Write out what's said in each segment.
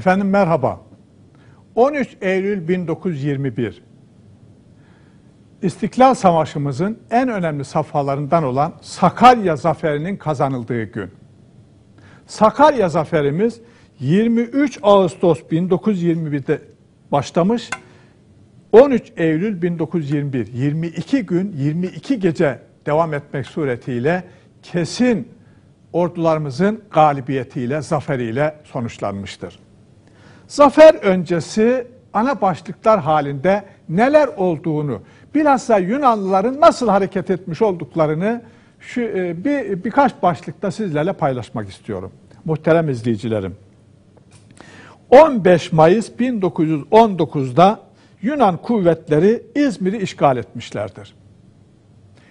Efendim merhaba. 13 Eylül 1921. İstiklal Savaşımızın en önemli safhalarından olan Sakarya Zaferi'nin kazanıldığı gün. Sakarya Zaferimiz 23 Ağustos 1921'de başlamış. 13 Eylül 1921, 22 gün, 22 gece devam etmek suretiyle kesin ordularımızın galibiyetiyle, zaferiyle sonuçlanmıştır. Zafer öncesi ana başlıklar halinde neler olduğunu, bilhassa Yunanlıların nasıl hareket etmiş olduklarını şu e, bir birkaç başlıkta sizlerle paylaşmak istiyorum. Muhterem izleyicilerim. 15 Mayıs 1919'da Yunan kuvvetleri İzmir'i işgal etmişlerdir.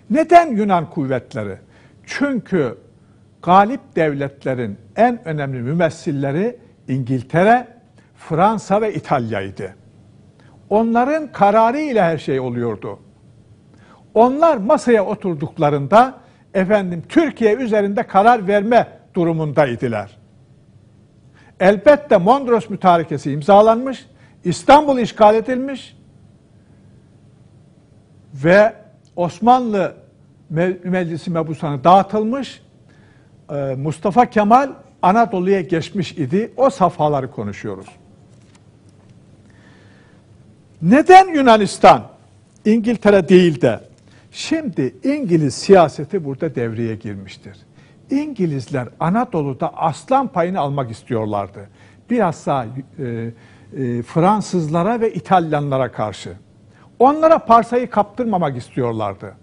Neden Yunan kuvvetleri? Çünkü galip devletlerin en önemli mümessilleri İngiltere, Fransa ve İtalya'ydı. Onların kararı ile her şey oluyordu. Onlar masaya oturduklarında efendim Türkiye üzerinde karar verme durumundaydılar. Elbette Mondros Mütarekesi imzalanmış, İstanbul işgal edilmiş ve Osmanlı Meclisi mebusanı dağıtılmış. Ee, Mustafa Kemal Anadolu'ya geçmiş idi. O safhaları konuşuyoruz. Neden Yunanistan İngiltere değil de şimdi İngiliz siyaseti burada devreye girmiştir. İngilizler Anadolu'da aslan payını almak istiyorlardı. Bilhassa e, e, Fransızlara ve İtalyanlara karşı. Onlara parsayı kaptırmamak istiyorlardı.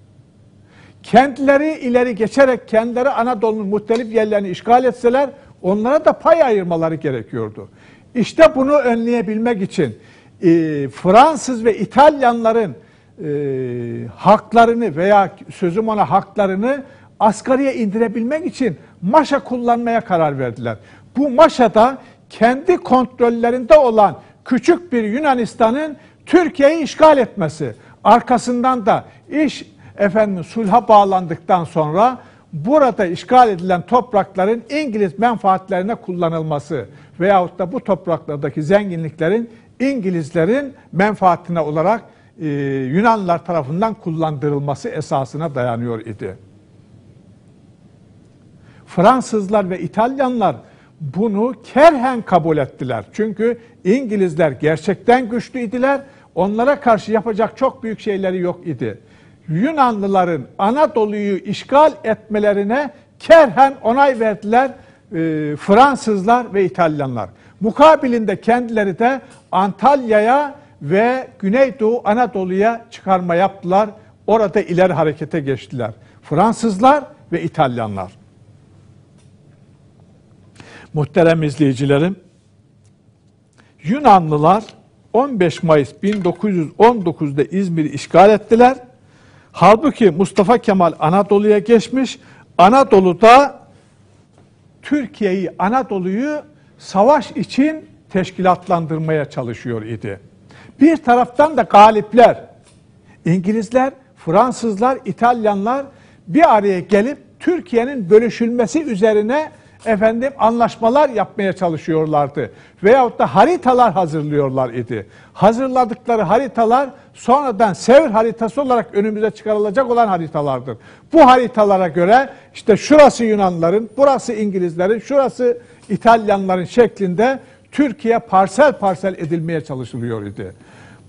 Kendileri ileri geçerek kendileri Anadolu'nun muhtelif yerlerini işgal etseler onlara da pay ayırmaları gerekiyordu. İşte bunu önleyebilmek için e, Fransız ve İtalyanların e, haklarını veya sözüm ona haklarını asgariye indirebilmek için maşa kullanmaya karar verdiler. Bu maşada kendi kontrollerinde olan küçük bir Yunanistan'ın Türkiye'yi işgal etmesi, arkasından da iş efendim sulha bağlandıktan sonra burada işgal edilen toprakların İngiliz menfaatlerine kullanılması veyahut da bu topraklardaki zenginliklerin İngilizlerin menfaatine olarak e, Yunanlılar tarafından kullandırılması esasına dayanıyor idi. Fransızlar ve İtalyanlar bunu kerhen kabul ettiler. Çünkü İngilizler gerçekten güçlüydüler. Onlara karşı yapacak çok büyük şeyleri yok idi. Yunanlıların Anadolu'yu işgal etmelerine kerhen onay verdiler e, Fransızlar ve İtalyanlar. Mukabilinde kendileri de Antalya'ya ve Güneydoğu Anadolu'ya çıkarma yaptılar. Orada ileri harekete geçtiler. Fransızlar ve İtalyanlar. Muhterem izleyicilerim, Yunanlılar 15 Mayıs 1919'da İzmir'i işgal ettiler. Halbuki Mustafa Kemal Anadolu'ya geçmiş. Anadolu'da Türkiye'yi, Anadolu'yu savaş için teşkilatlandırmaya çalışıyor idi. Bir taraftan da galipler, İngilizler, Fransızlar, İtalyanlar bir araya gelip Türkiye'nin bölüşülmesi üzerine efendim anlaşmalar yapmaya çalışıyorlardı. Veyahut da haritalar hazırlıyorlar idi. Hazırladıkları haritalar sonradan Sevr haritası olarak önümüze çıkarılacak olan haritalardır. Bu haritalara göre işte şurası Yunanların, burası İngilizlerin, şurası İtalyanların şeklinde Türkiye parsel parsel edilmeye çalışılıyor idi.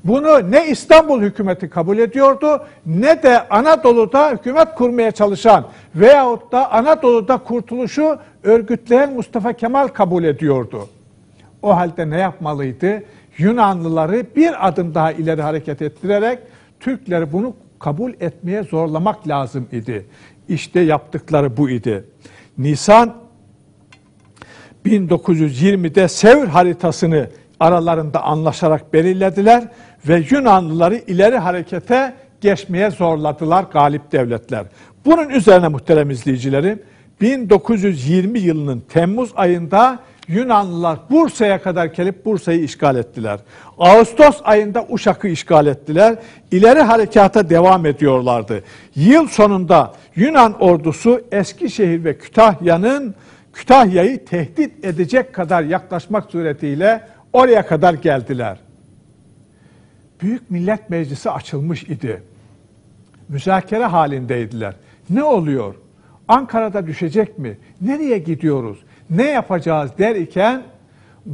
Bunu ne İstanbul hükümeti kabul ediyordu ne de Anadolu'da hükümet kurmaya çalışan veyahut da Anadolu'da kurtuluşu örgütleyen Mustafa Kemal kabul ediyordu. O halde ne yapmalıydı? Yunanlıları bir adım daha ileri hareket ettirerek Türkleri bunu kabul etmeye zorlamak lazım idi. İşte yaptıkları bu idi. Nisan 1920'de Sevr haritasını aralarında anlaşarak belirlediler ve Yunanlıları ileri harekete geçmeye zorladılar galip devletler. Bunun üzerine muhterem izleyicilerim 1920 yılının Temmuz ayında Yunanlılar Bursa'ya kadar gelip Bursa'yı işgal ettiler. Ağustos ayında Uşak'ı işgal ettiler. İleri harekata devam ediyorlardı. Yıl sonunda Yunan ordusu Eskişehir ve Kütahya'nın Kütahya'yı tehdit edecek kadar yaklaşmak suretiyle oraya kadar geldiler. Büyük Millet Meclisi açılmış idi. Müzakere halindeydiler. Ne oluyor? Ankara'da düşecek mi? Nereye gidiyoruz? Ne yapacağız der iken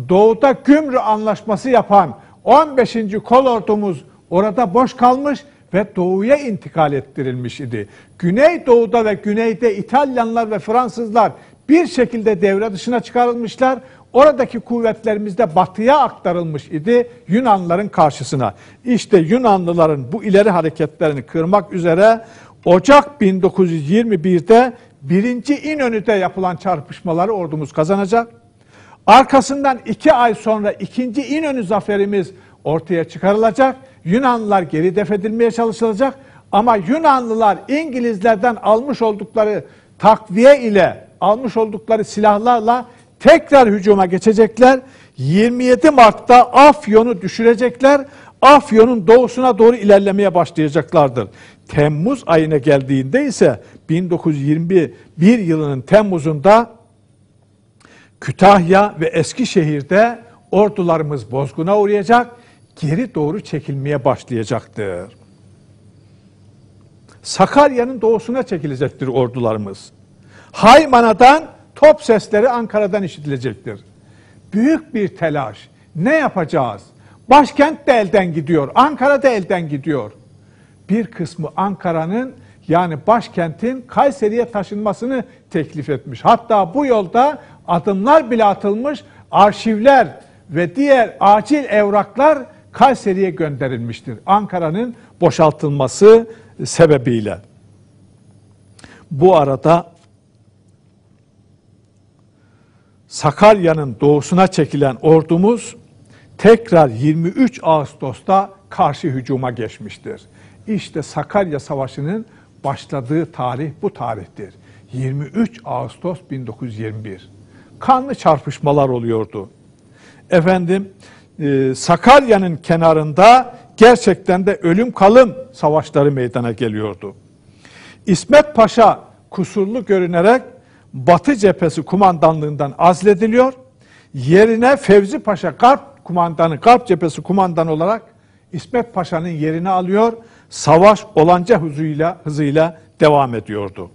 doğuda Gümrü Anlaşması yapan 15. kolordumuz orada boş kalmış ve doğuya intikal ettirilmiş idi. Güneydoğu'da ve güneyde İtalyanlar ve Fransızlar bir şekilde devre dışına çıkarılmışlar. Oradaki kuvvetlerimiz de batıya aktarılmış idi Yunanlıların karşısına. İşte Yunanlıların bu ileri hareketlerini kırmak üzere Ocak 1921'de birinci İnönü'de yapılan çarpışmaları ordumuz kazanacak. Arkasından iki ay sonra ikinci İnönü zaferimiz ortaya çıkarılacak. Yunanlılar geri defedilmeye çalışılacak. Ama Yunanlılar İngilizlerden almış oldukları takviye ile, almış oldukları silahlarla tekrar hücuma geçecekler. 27 Mart'ta Afyon'u düşürecekler. Afyon'un doğusuna doğru ilerlemeye başlayacaklardır. Temmuz ayına geldiğinde ise 1921 yılının Temmuz'unda Kütahya ve Eskişehir'de ordularımız bozguna uğrayacak, geri doğru çekilmeye başlayacaktır. Sakarya'nın doğusuna çekilecektir ordularımız. Haymana'dan top sesleri Ankara'dan işitilecektir. Büyük bir telaş. Ne yapacağız? Başkent de elden gidiyor, Ankara da elden gidiyor. Bir kısmı Ankara'nın yani başkentin Kayseri'ye taşınmasını teklif etmiş. Hatta bu yolda adımlar bile atılmış, arşivler ve diğer acil evraklar Kayseri'ye gönderilmiştir. Ankara'nın boşaltılması sebebiyle. Bu arada Sakarya'nın doğusuna çekilen ordumuz tekrar 23 Ağustos'ta karşı hücuma geçmiştir. İşte Sakarya Savaşı'nın başladığı tarih bu tarihtir. 23 Ağustos 1921. Kanlı çarpışmalar oluyordu. Efendim e, Sakarya'nın kenarında gerçekten de ölüm kalım savaşları meydana geliyordu. İsmet Paşa kusurlu görünerek Batı cephesi kumandanlığından azlediliyor. Yerine Fevzi Paşa Garp kumandanı, Garp cephesi kumandanı olarak İsmet Paşa'nın yerini alıyor. Savaş olanca hızıyla, hızıyla devam ediyordu.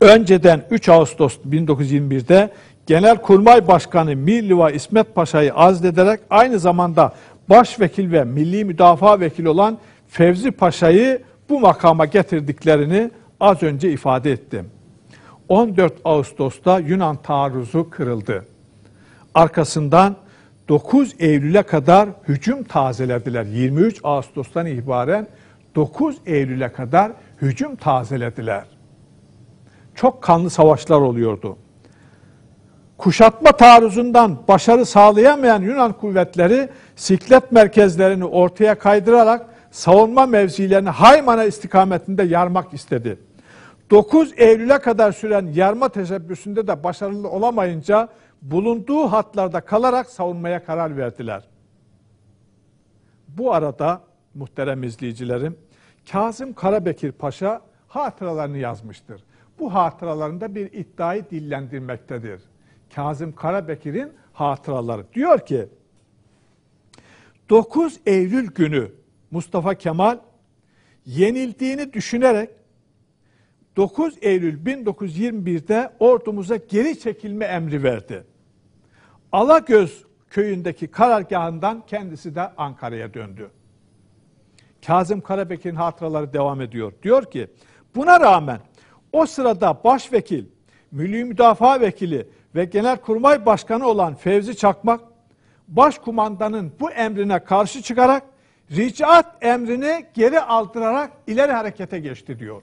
Önceden 3 Ağustos 1921'de Genelkurmay Başkanı Milliva İsmet Paşa'yı azlederek aynı zamanda başvekil ve milli müdafaa vekili olan Fevzi Paşa'yı bu makama getirdiklerini az önce ifade ettim. 14 Ağustos'ta Yunan taarruzu kırıldı. Arkasından 9 Eylül'e kadar hücum tazelediler. 23 Ağustos'tan itibaren 9 Eylül'e kadar hücum tazelediler. Çok kanlı savaşlar oluyordu. Kuşatma taarruzundan başarı sağlayamayan Yunan kuvvetleri siklet merkezlerini ortaya kaydırarak savunma mevzilerini Haymana istikametinde yarmak istedi. 9 Eylül'e kadar süren yarma teşebbüsünde de başarılı olamayınca bulunduğu hatlarda kalarak savunmaya karar verdiler. Bu arada muhterem izleyicilerim Kazım Karabekir Paşa hatıralarını yazmıştır. Bu hatıralarında bir iddiayı dillendirmektedir. Kazım Karabekir'in hatıraları. Diyor ki 9 Eylül günü Mustafa Kemal yenildiğini düşünerek 9 Eylül 1921'de ordumuza geri çekilme emri verdi. Alagöz köyündeki karargahından kendisi de Ankara'ya döndü. Kazım Karabekir'in hatıraları devam ediyor. Diyor ki buna rağmen o sırada başvekil, Milli Müdafaa Vekili ve Genelkurmay Başkanı olan Fevzi Çakmak, başkumandanın bu emrine karşı çıkarak ricat emrini geri aldırarak ileri harekete geçti diyor.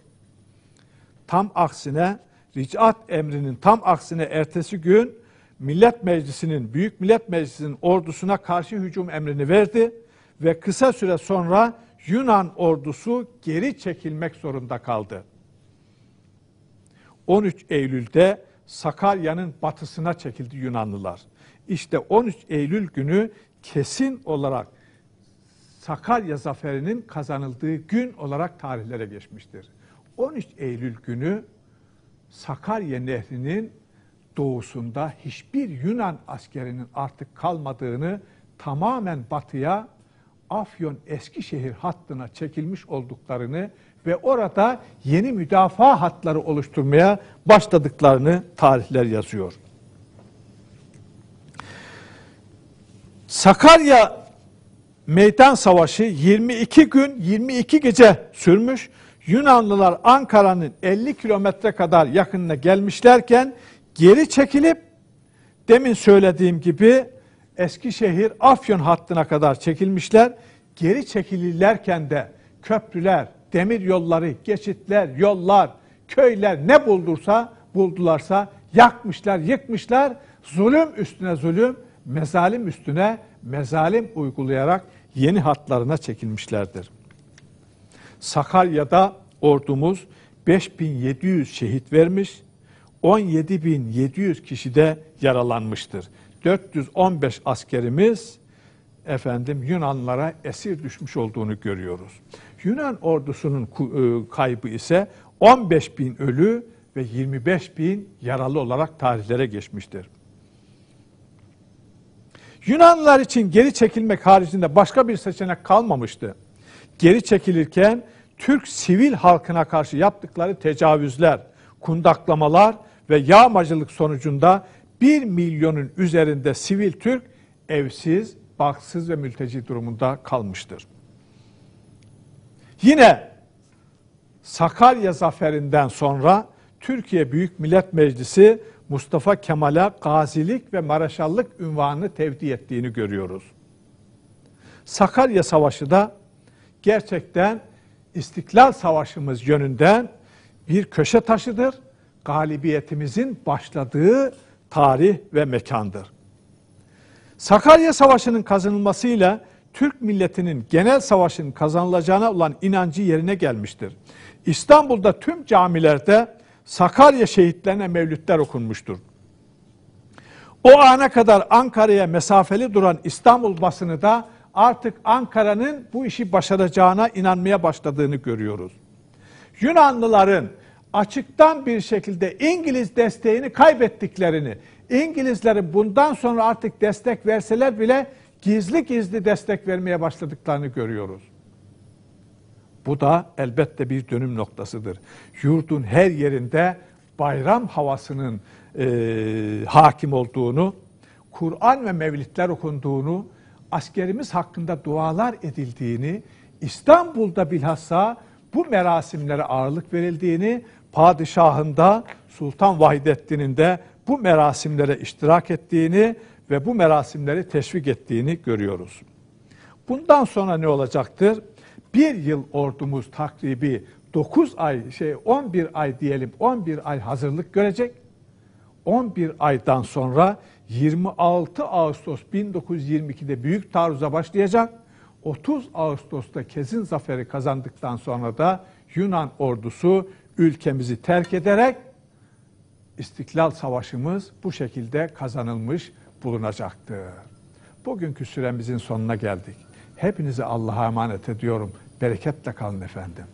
Tam aksine ricat emrinin tam aksine ertesi gün Millet Meclisi'nin, Büyük Millet Meclisi'nin ordusuna karşı hücum emrini verdi ve kısa süre sonra Yunan ordusu geri çekilmek zorunda kaldı. 13 Eylül'de Sakarya'nın batısına çekildi Yunanlılar. İşte 13 Eylül günü kesin olarak Sakarya zaferinin kazanıldığı gün olarak tarihlere geçmiştir. 13 Eylül günü Sakarya Nehri'nin doğusunda hiçbir Yunan askerinin artık kalmadığını tamamen batıya Afyon Eskişehir hattına çekilmiş olduklarını ve orada yeni müdafaa hatları oluşturmaya başladıklarını tarihler yazıyor. Sakarya Meydan Savaşı 22 gün 22 gece sürmüş. Yunanlılar Ankara'nın 50 kilometre kadar yakınına gelmişlerken geri çekilip demin söylediğim gibi Eskişehir Afyon hattına kadar çekilmişler. Geri çekilirlerken de köprüler, demir yolları, geçitler, yollar, köyler ne buldursa buldularsa yakmışlar, yıkmışlar. Zulüm üstüne zulüm, mezalim üstüne mezalim uygulayarak yeni hatlarına çekilmişlerdir. Sakarya'da ordumuz 5700 şehit vermiş, 17700 kişi de yaralanmıştır. 415 askerimiz efendim Yunanlara esir düşmüş olduğunu görüyoruz. Yunan ordusunun e, kaybı ise 15 bin ölü ve 25 bin yaralı olarak tarihlere geçmiştir. Yunanlılar için geri çekilmek haricinde başka bir seçenek kalmamıştı. Geri çekilirken Türk sivil halkına karşı yaptıkları tecavüzler, kundaklamalar ve yağmacılık sonucunda 1 milyonun üzerinde sivil Türk evsiz, baksız ve mülteci durumunda kalmıştır. Yine Sakarya zaferinden sonra Türkiye Büyük Millet Meclisi Mustafa Kemal'e gazilik ve maraşallık ünvanını tevdi ettiğini görüyoruz. Sakarya Savaşı da gerçekten İstiklal Savaşımız yönünden bir köşe taşıdır. Galibiyetimizin başladığı tarih ve mekandır. Sakarya Savaşı'nın kazanılmasıyla Türk milletinin genel savaşın kazanılacağına olan inancı yerine gelmiştir. İstanbul'da tüm camilerde Sakarya şehitlerine mevlütler okunmuştur. O ana kadar Ankara'ya mesafeli duran İstanbul basını da artık Ankara'nın bu işi başaracağına inanmaya başladığını görüyoruz. Yunanlıların açıktan bir şekilde İngiliz desteğini kaybettiklerini, İngilizlerin bundan sonra artık destek verseler bile gizli gizli destek vermeye başladıklarını görüyoruz. Bu da elbette bir dönüm noktasıdır. Yurdun her yerinde bayram havasının e, hakim olduğunu, Kur'an ve mevlitler okunduğunu, askerimiz hakkında dualar edildiğini, İstanbul'da bilhassa bu merasimlere ağırlık verildiğini, padişahında Sultan Vahidettin'in de bu merasimlere iştirak ettiğini ve bu merasimleri teşvik ettiğini görüyoruz. Bundan sonra ne olacaktır? Bir yıl ordumuz takribi 9 ay şey 11 ay diyelim 11 ay hazırlık görecek. 11 aydan sonra 26 Ağustos 1922'de büyük taarruza başlayacak. 30 Ağustos'ta Kezin zaferi kazandıktan sonra da Yunan ordusu ülkemizi terk ederek İstiklal Savaşımız bu şekilde kazanılmış bulunacaktır. Bugünkü süremizin sonuna geldik. Hepinizi Allah'a emanet ediyorum. Bereketle kalın efendim.